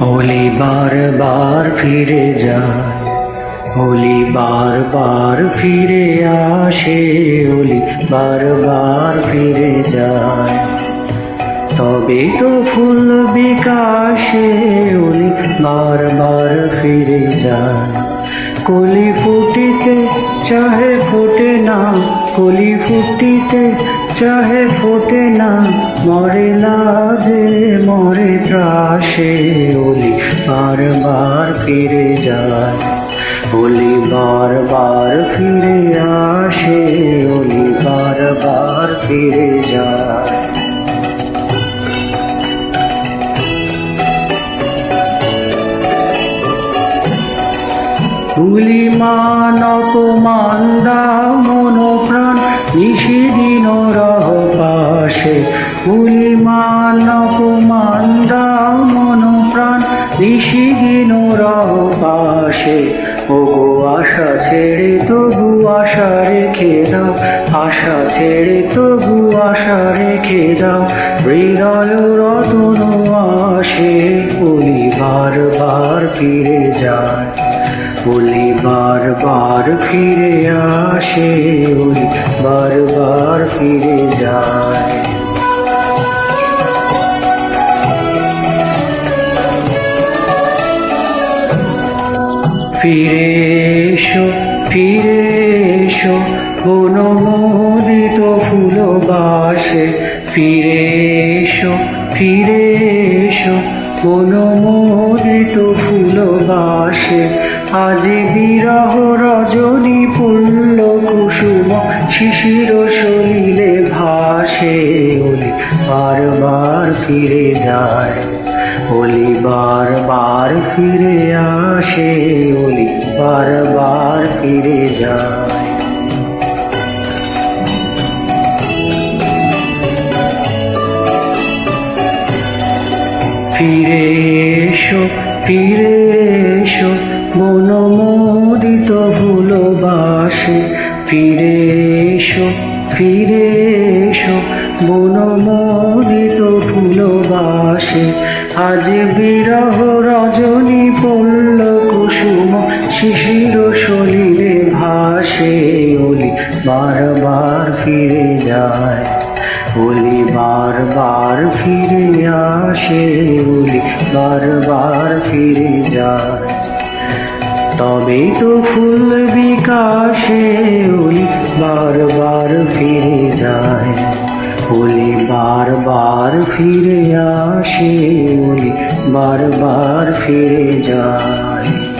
হোলি বারবার ফিরে যায় হোলি বারবার ফিরে আসে হোলি বারবার ফিরে যায় তবে তো ফুল বিকাশে হোলি বারবার ফিরে যায় কলি ফুটিতে চাহে ফোটে না কলি ফুটিতে চাহে ফোটে না, মরে লাজে মরে ত্রাসে। ওলি বারবার ফিরে যায়, ওলি বারবার ফিরে আসে, ওলি বারবার ফিরে যায়। তুলি মান অপমান দাও মন নিষিদিন রহ পাশে তুলি মান দাও মন প্রাণ নিষিদিন রহ পাশে। ওগো আশা ছেড়ে তবু আশা রেখে দাও, আশা ছেড়ে তবু আশা রেখে দাও, হৃদয় রতন আসে বলি বারবার ফিরে যায়। বলি বারবার ফিরে আসে, বলি বারবার ফিরে যায়। ফিরে এসো ফিরে এসো, অনুমোদিত ফুলবাসে। ফিরে এসো ফিরে এসো, অনুমোদিত ফুলবাসে। আজ বিরহ রজনী পুল্ল কুসুম, শিশির সলিলে ভাসে ওলি বারবার ফিরে যায় ওলি বারবার ফিরে আসে ওলি বারবার ফিরে যায়। ফিরে এসো ফিরে এসো মনোমোদিত ভুলবাসে ফিরে এসো ফিরে এসো মনোমোদিত ফুলবাসে আজ বিরহ রজনী পড়ল কুসুম, শিশির সলিলে ভাসে। ওলি বারবার ফিরে যায়, ওলি বারবার ফিরে আসে। ওলি বারবার ফিরে যায়। তবে তো ফুল বিকাশে ওলি বারবার ফিরে যায়। ওলি বারবার ফিরে আসে বার বার ফিরে যায়।